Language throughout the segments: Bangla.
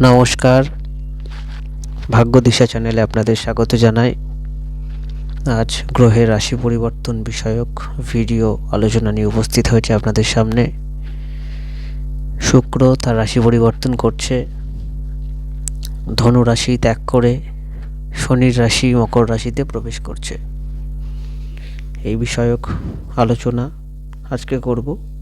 নমস্কার। ভাগ্য দিশা চ্যানেলে আপনাদের স্বাগত জানাই। আজ গ্রহের রাশি পরিবর্তন বিষয়ক ভিডিও আলোচনা নিয়ে উপস্থিত হয়েছে আপনাদের সামনে। শুক্র তার রাশি পরিবর্তন করছে। ধনু রাশি ত্যাগ করে শনির রাশি মকর রাশিতে প্রবেশ করছে। এই বিষয়ক আলোচনা আজকে করব।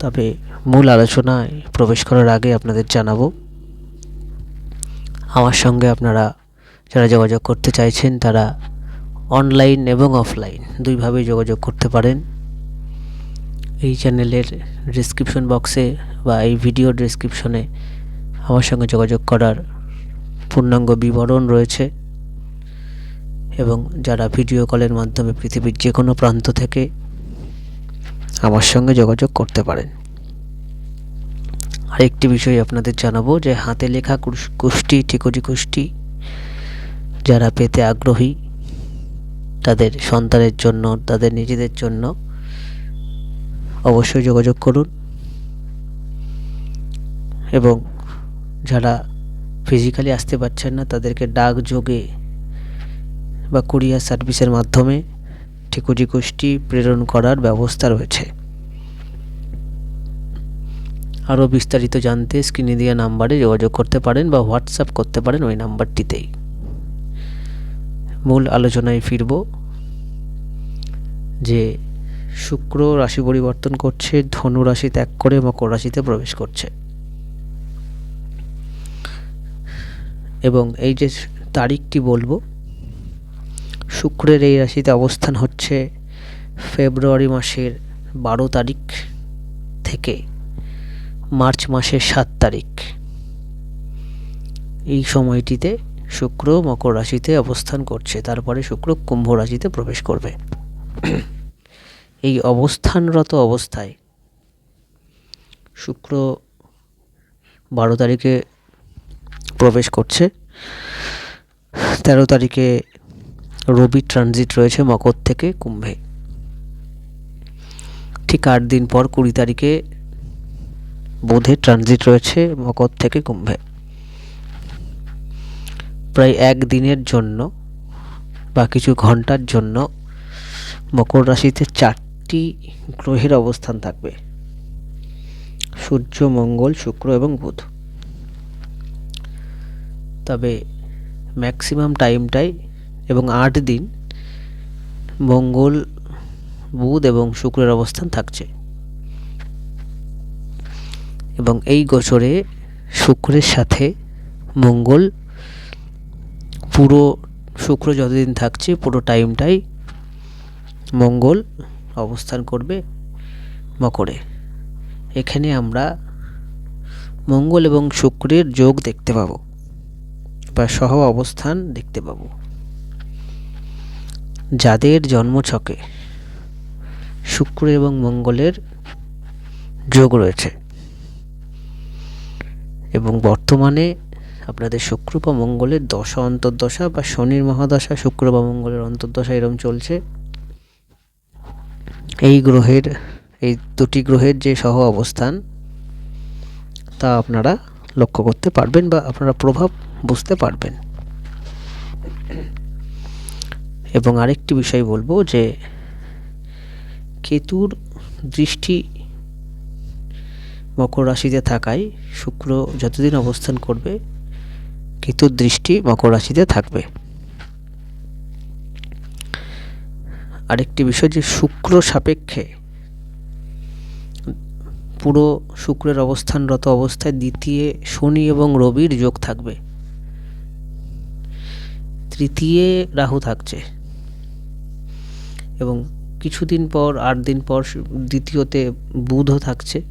তবে মূল আলোচনায় প্রবেশ করার আগে আপনাদের জানাব, আমার সঙ্গে আপনারা যারা যোগাযোগ করতে চাইছেন তারা অনলাইন এবং অফলাইন দুইভাবেই যোগাযোগ করতে পারেন। এই চ্যানেলের ডিসক্রিপশন বক্সে বা এই ভিডিও ডিসক্রিপশনে আমার সঙ্গে যোগাযোগ করার পূর্ণাঙ্গ বিবরণ রয়েছে এবং যারা ভিডিও কলের মাধ্যমে পৃথিবীর যে কোনো প্রান্ত থেকে আমার সঙ্গে যোগাযোগ করতে পারেন। আরেকটি বিষয় আপনাদের জানাব যে, হাতে লেখা কুষ্টি, ঠিকুজি কুষ্টি, যারা পেতে আগ্রহী, তাদের সন্তানের জন্য, তাদের নিজেদের জন্য অবশ্যই যোগাযোগ করুন। এবং যারা ফিজিক্যালি আসতে পারছেন না, তাদেরকে ডাক যোগে বা কুরিয়ার সার্ভিসের মাধ্যমে ঠিকুজি কুষ্টি প্রেরণ করার ব্যবস্থা রয়েছে। আরও বিস্তারিত জানতে স্ক্রিনে দেওয়া নাম্বারে যোগাযোগ করতে পারেন বা হোয়াটসঅ্যাপ করতে পারেন ওই নাম্বারটিতেই। মূল আলোচনায় ফিরব যে শুক্র রাশি পরিবর্তন করছে, ধনু রাশি ত্যাগ করে মকর রাশিতে প্রবেশ করছে। এবং এই যে তারিখটি বলব শুক্রের এই রাশিতে অবস্থান হচ্ছে ফেব্রুয়ারি মাসের বারো তারিখ থেকে মার্চ মাসের সাত তারিখ। এই সময়টিতে শুক্র মকর রাশিতে অবস্থান করছে, তারপরে শুক্র কুম্ভ রাশিতে প্রবেশ করবে। এই অবস্থানরত অবস্থায় শুক্র বারো তারিখে প্রবেশ করছে, তেরো তারিখে রবি ট্রানজিট রয়েছে মকর থেকে কুম্ভে। ঠিক আট দিন পর কুড়ি তারিখে বুধের ট্রানজিট রয়েছে মকর থেকে কুম্ভে। প্রায় এক দিনের জন্য বা কিছু ঘণ্টার জন্য মকর রাশিতে চারটি গ্রহের অবস্থান থাকবে। সূর্য, মঙ্গল, শুক্র এবং বুধ। তবে ম্যাক্সিমাম টাইমটাই এবং আট দিন মঙ্গল, বুধ এবং শুক্রের অবস্থান থাকছে। এবং এই গোচরে শুক্রের সাথে মঙ্গল পুরো শুক্র যতদিন থাকছে, পুরো টাইমটাই মঙ্গল অবস্থান করবে মকরে। এখানে আমরা মঙ্গল এবং শুক্রের যোগ দেখতে পাবো বা সহ অবস্থান দেখতে পাবো। যাদের জন্মছকে শুক্র এবং মঙ্গলের যোগ রয়েছে। এবং বর্তমানে আপনাদের শুক্র বা মঙ্গলের দশা, অন্তর্দশা বা শনির মহাদশা, শুক্র বা মঙ্গলের অন্তর্দশা এরম চলছে। এই গ্রহের, এই দুটি গ্রহের যে সহ অবস্থান, তা আপনারা লক্ষ্য করতে পারবেন বা আপনারা প্রভাব বুঝতে পারবেন। এবং আরেকটি বিষয় বলব যে কেতুর দৃষ্টি মকর রাশিতে থাকায় শুক্র যতদিন অবস্থান করবে, কেতুর দৃষ্টি মকর রাশিতে থাকবে। আরেকটি বিষয় যে শুক্র সাপেক্ষে পুরো শুক্রের অবস্থানরত অবস্থায় দ্বিতীয় শনি এবং রবির যোগ থাকবে। তৃতীয় রাহু থাকছে। এবং কিছুদিন পর, আট দিন পর দ্বিতীয়তে বুধও থাকছে।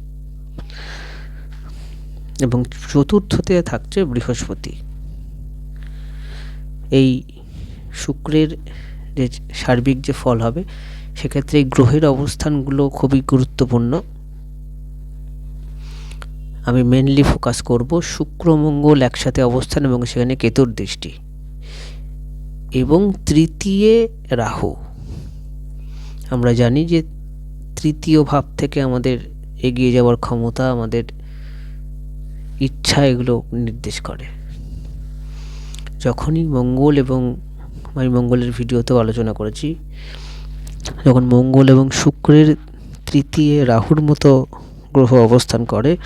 এবং চতুর্থতে থাকছে বৃহস্পতি। এই শুক্রের যে সার্বিক যে ফল হবে, সেক্ষেত্রে এই গ্রহের অবস্থানগুলো খুবই গুরুত্বপূর্ণ। আমি মেনলি ফোকাস করব শুক্র, মঙ্গল একসাথে অবস্থান এবং সেখানে কেতুর দৃষ্টি। এবং তৃতীয় রাহু। আমরা জানি যে তৃতীয় ভাব থেকে আমাদের এগিয়ে যাওয়ার ক্ষমতা, আমাদের ইচ্ছা এগুলো নির্দেশ করে। যখনই মঙ্গল এবং আমি মঙ্গলের ভিডিওতেও আলোচনা করেছি, যখন মঙ্গল এবং শুক্রের তৃতীয় রাহুর মতো গ্রহ অবস্থান করে,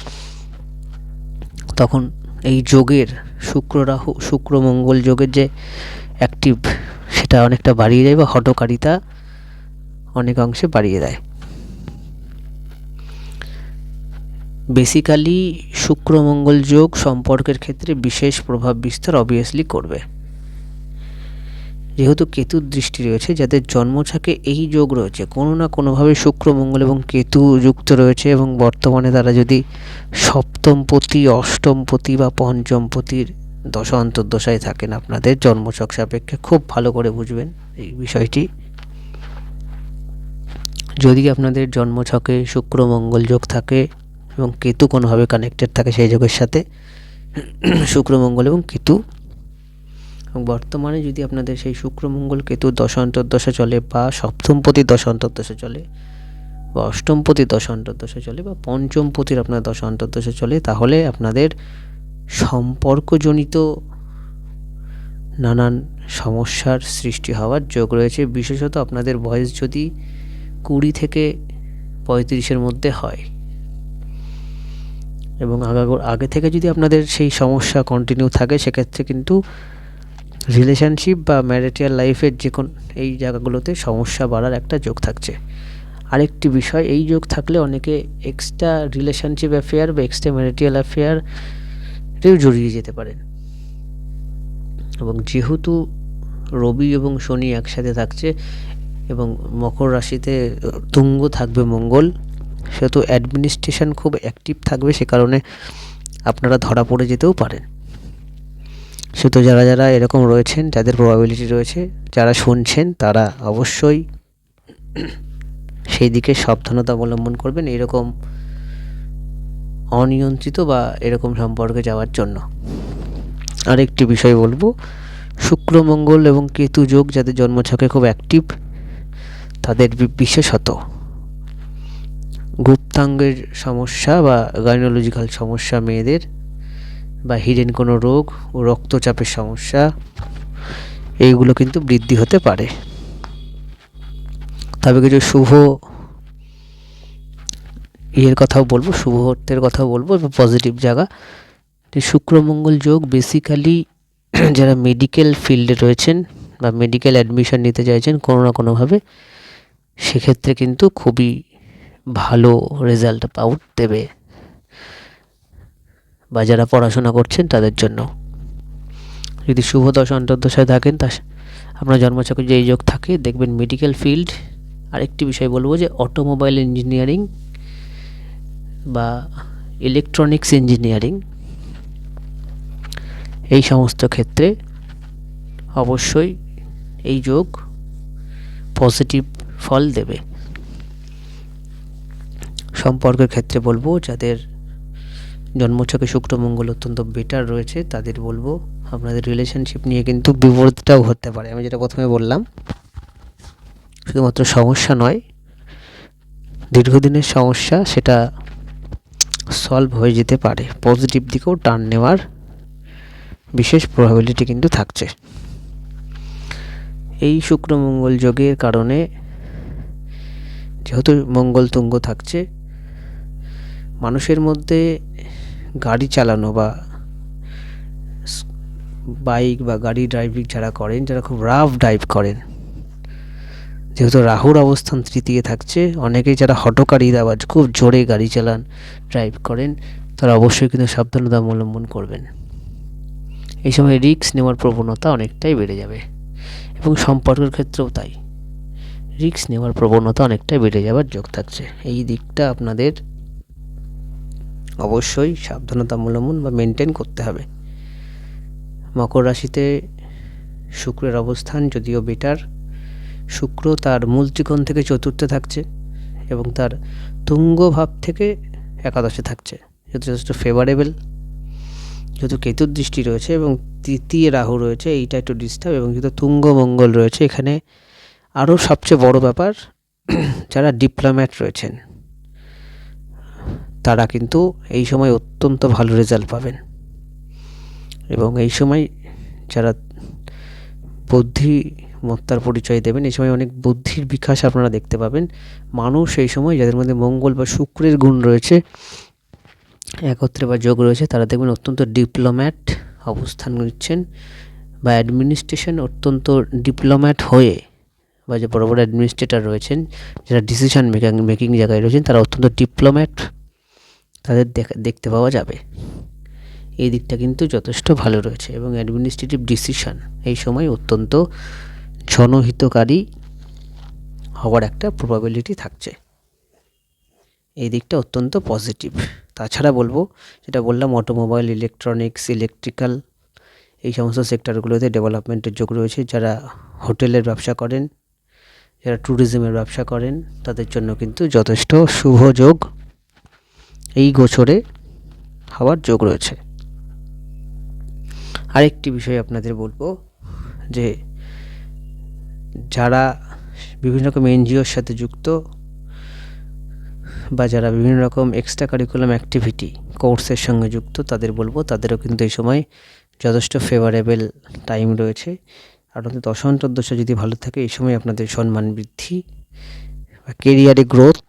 তখন এই যোগের শুক্র রাহু, শুক্র মঙ্গল যোগের যে অ্যাক্টিভ সেটা অনেকটা বাড়িয়ে যায় বা হটকারিতা অনেকাংশে বাড়িয়ে দেয়। বেসিক্যালি শুক্র মঙ্গল যোগ সম্পর্কের ক্ষেত্রে বিশেষ প্রভাব বিস্তার অবভিয়াসলি করবে। যেহেতু কেতুর দৃষ্টি রয়েছে, যাদের জন্মছকে এই যোগ রয়েছে, কোনো না কোনোভাবে শুক্র মঙ্গল এবং কেতু যুক্ত রয়েছে এবং বর্তমানে তারা যদি সপ্তমপতি, অষ্টমপতি বা পঞ্চমপতির দশা অন্তর্দশায় থাকেন, আপনাদের জন্মছক সাপেক্ষে খুব ভালো করে বুঝবেন এই বিষয়টি। যদি আপনাদের জন্মছকে শুক্র মঙ্গল যোগ থাকে এবং কেতু কোনোভাবে কানেক্টেড থাকে সেই যোগের সাথে শুক্র মঙ্গল এবং কেতু। এবং বর্তমানে যদি আপনাদের সেই শুক্র মঙ্গল কেতু দশা অন্তর্দশা চলে বা সপ্তমপতি দশা অন্তর্দশা চলে বা অষ্টমপতি দশা অন্তর্দশা চলে বা পঞ্চমপতির আপনার দশা অন্তর্দশা চলে, তাহলে আপনাদের সম্পর্কজনিত নানান সমস্যার সৃষ্টি হওয়ার যোগ রয়েছে। বিশেষত আপনাদের বয়স যদি কুড়ি থেকে পঁয়ত্রিশের মধ্যে হয়। এবং আগা আগে থেকে যদি আপনাদের সেই সমস্যা কন্টিনিউ থাকে, সেক্ষেত্রে কিন্তু রিলেশনশিপ বা ম্যারিটাল লাইফের যে কোন এই জায়গাগুলোতে সমস্যা বাড়ার একটা যোগ থাকছে। আরেকটি বিষয়, এই যোগ থাকলে অনেকে এক্সট্রা রিলেশনশিপ অ্যাফেয়ার বা এক্সট্রা ম্যারিটাল অ্যাফেয়ারেও জড়িয়ে যেতে পারেন। এবং যেহেতু রবি এবং শনি একসাথে থাকছে এবং মকর রাশিতে তুঙ্গ থাকবে মঙ্গল। সেহেতু অ্যাডমিনিস্ট্রেশন খুব অ্যাক্টিভ থাকবে, সে কারণে আপনারা ধরা পড়ে যেতেও পারেন। সেহেতু যারা যারা এরকম রয়েছেন, যাদের প্রবাবিলিটি রয়েছে, যারা শুনছেন, তারা অবশ্যই সেই দিকে সাবধানতা অবলম্বন করবেন এরকম অনিয়ন্ত্রিত বা এরকম সম্পর্কে যাওয়ার জন্য। আরেকটি বিষয় বলব, শুক্র, মঙ্গল এবং কেতু যোগ যাদের জন্মছকে খুব অ্যাক্টিভ তাদের বিশেষত। গুপ্তাঙ্গের সমস্যা বা গাইনোলজিক্যাল সমস্যা মেয়েদের বা হিডেন কোনো রোগ ও রক্তচাপের সমস্যা, এইগুলো কিন্তু বৃদ্ধি হতে পারে। তবে কিছু শুভ ইয়ের কথাও বলব, শুভ মুহূর্তের কথাও বলব এবং পজিটিভ জায়গা। শুক্রমঙ্গল যোগ বেসিক্যালি যারা মেডিকেল ফিল্ডে রয়েছেন বা মেডিকেল অ্যাডমিশন নিতে চাইছেন কোনো না কোনোভাবে সেক্ষেত্রে কিন্তু খুবই ভালো রেজাল্ট আউট দেবে। বা যারা পড়াশোনা করছেন তাদের জন্য। যদি শুভ দশা অন্তর্দশায় থাকেন, তা আপনার জন্মচক্রে যে যোগ থাকে, দেখবেন মেডিকেল ফিল্ড আরেকটি বিষয় বলব যে অটোমোবাইল ইঞ্জিনিয়ারিং বা ইলেকট্রনিক্স ইঞ্জিনিয়ারিং এই সমস্ত ক্ষেত্রে অবশ্যই এই যোগ পজিটিভ ফল দেবে। সম্পর্কের ক্ষেত্রে বলব, যাদের জন্মছকে শুক্র, মঙ্গল অত্যন্ত বেটার রয়েছে, তাদের বলব, আপনাদের রিলেশনশিপ নিয়ে কিন্তু বিপরীতটাও হতে পারে। আমি যেটা প্রথমে বললাম, শুধুমাত্র সমস্যা নয়, দীর্ঘদিনের সমস্যা সেটা সলভ হয়ে যেতে পারে। পজিটিভ দিকেও টার্ন নেওয়ার বিশেষ প্রবাবিলিটি কিন্তু থাকছে। এই শুক্র, মঙ্গল যোগের কারণে যেহেতু মঙ্গল তুঙ্গ থাকছে, মানুষের মধ্যে গাড়ি চালানো বা বাইক বা গাড়ি ড্রাইভিং যারা করেন, যারা খুব রাফ ড্রাইভ করেন, যেহেতু রাহুর অবস্থান তৃতীয় থাকছে, অনেকেই যারা হটকারী আবার খুব জোরে গাড়ি চালান ড্রাইভ করেন, তারা অবশ্যই কিন্তু সাবধানতা অবলম্বন করবেন। এই সময় রিক্স নেওয়ার প্রবণতা অনেকটাই বেড়ে যাবে এবং সম্পর্কের ক্ষেত্রেও তাই। রিক্স নেওয়ার প্রবণতা অনেকটাই বেড়ে যাবার যোগ থাকছে। এই দিকটা আপনাদের অবশ্যই সাবধানতা অবলম্বন বা মেনটেন করতে হবে। মকর রাশিতে শুক্রের অবস্থান যদিও বেটার শুক্র তার মূল ত্রিকোণ থেকে চতুর্থে থাকছে এবং তার তুঙ্গ ভাব থেকে একাদশে থাকছে। যথেষ্ট ফেভারেবল যেহেতু কেতুর দৃষ্টি রয়েছে এবং তৃতীয় রাহু রয়েছে, এইটা একটু ডিস্টার্ব এবং যেহেতু তুঙ্গ মঙ্গল রয়েছে, এখানে আরও সবচেয়ে বড় ব্যাপার, যারা ডিপ্লোম্যাট রয়েছেন, তারা কিন্তু এই সময় অত্যন্ত ভালো রেজাল্ট পাবেন। এবং এই সময় যারা বুদ্ধিমত্তার পরিচয় দেবেন, এই সময় অনেক বুদ্ধির বিকাশ আপনারা দেখতে পাবেন। মানুষ এই সময় যাদের মধ্যে মঙ্গল বা শুক্রের গুণ রয়েছে, একত্রে বা যোগ রয়েছে, তারা দেখবেন অত্যন্ত ডিপ্লোম্যাট অবস্থান নিচ্ছেন বা অ্যাডমিনিস্ট্রেশন অত্যন্ত ডিপ্লোম্যাট হয়ে বা যে বড় বড় অ্যাডমিনিস্ট্রেটর রয়েছেন, যারা ডিসিশন মেকিং মেকিং জায়গায় রয়েছেন, তারা অত্যন্ত ডিপ্লোম্যাট তাদের দেখা, দেখতে পাওয়া যাবে। এই দিকটা কিন্তু যথেষ্ট ভালো রয়েছে এবং অ্যাডমিনিস্ট্রেটিভ ডিসিশন এই সময় অত্যন্ত জনহিতকারী হওয়ার একটা প্রবাবিলিটি থাকছে। এই দিকটা অত্যন্ত পজিটিভ তাছাড়া বলব, যেটা বললাম অটোমোবাইল ইলেকট্রনিক্স ইলেকট্রিক্যাল এই সমস্ত সেক্টরগুলোতে ডেভেলপমেন্টের যোগ রয়েছে। যারা হোটেলের ব্যবসা করেন যারা ট্যুরিজমের ব্যবসা করেন, তাদের জন্য কিন্তু যথেষ্ট শুভ যোগ এই গোচরে হওয়ার যোগ রয়েছে। আরেকটি বিষয় আপনাদের বলব যে যারা বিভিন্ন রকম এনজিওর সাথে যুক্ত বা যারা বিভিন্ন রকম এক্সট্রা কারিকুলাম অ্যাক্টিভিটি কোর্সের সঙ্গে যুক্ত, তাদের বলব তাদেরও কিন্তু এই সময় যথেষ্ট ফেভারেবল টাইম রয়েছে। আপনাদের দশান্তর দশা যদি ভালো থাকে, এই সময় আপনাদের সম্মান বৃদ্ধি বা কেরিয়ারে গ্রোথ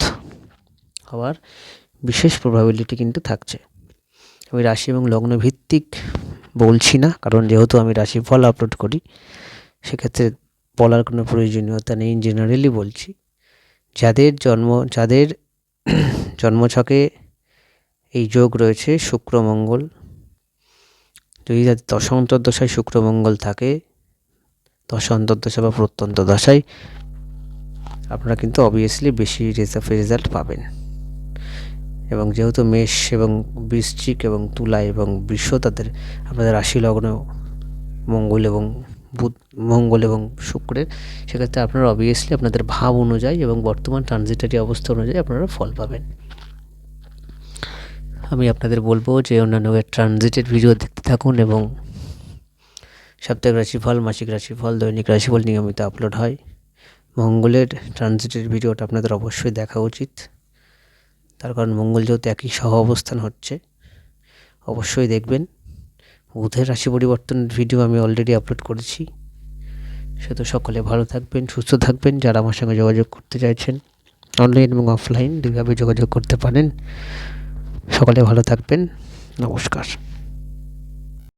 হওয়ার বিশেষ প্রবাবিলিটি কিন্তু থাকছে। আমি রাশি এবং লগ্ন ভিত্তিক বলছি না, কারণ যেহেতু আমি রাশিফল আপলোড করি, সেক্ষেত্রে বলার কোনো প্রয়োজনীয়তা নেই জেনারেলি বলছি। যাদের জন্ম, যাদের জন্মছকে এই যোগ রয়েছে শুক্রমঙ্গল যদি তাদের দশা অন্তর্দশায় শুক্র মঙ্গল থাকে দশা অন্তর্দশা বা প্রত্যন্ত দশায় আপনারা কিন্তু অবভিয়াসলি বেশি রেজাল্ট পাবেন। এবং যেহেতু মেষ এবং বৃশ্চিক এবং তুলা এবং বৃষ তাদের আপনাদের রাশি লগ্ন, মঙ্গল এবং বুধ, মঙ্গল এবং শুক্রের, সেক্ষেত্রে আপনারা অবভিয়াসলি আপনাদের ভাব অনুযায়ী এবং বর্তমান ট্রানজিটারি অবস্থা অনুযায়ী আপনারা ফল পাবেন। আমি আপনাদের বলব যে অন্যান্য ট্রানজিটের ভিডিও দেখতে থাকুন এবং সাপ্তাহিক রাশিফল, মাসিক রাশিফল, দৈনিক রাশিফল নিয়মিত আপলোড হয়। মঙ্গলের ট্রানজিটের ভিডিওটা আপনাদের অবশ্যই দেখা উচিত। তার কারণ মঙ্গল যেহেতু একই সহ অবস্থান হচ্ছে, অবশ্যই দেখবেন। বুধের রাশি পরিবর্তনের ভিডিও আমি অলরেডি আপলোড করেছি। সে তো সকলে ভালো থাকবেন, সুস্থ থাকবেন, যারা আমার সঙ্গে যোগাযোগ করতে চাইছেন অনলাইন এবং অফলাইন দুইভাবে যোগাযোগ করতে পারেন। সকলে ভালো থাকবেন। নমস্কার।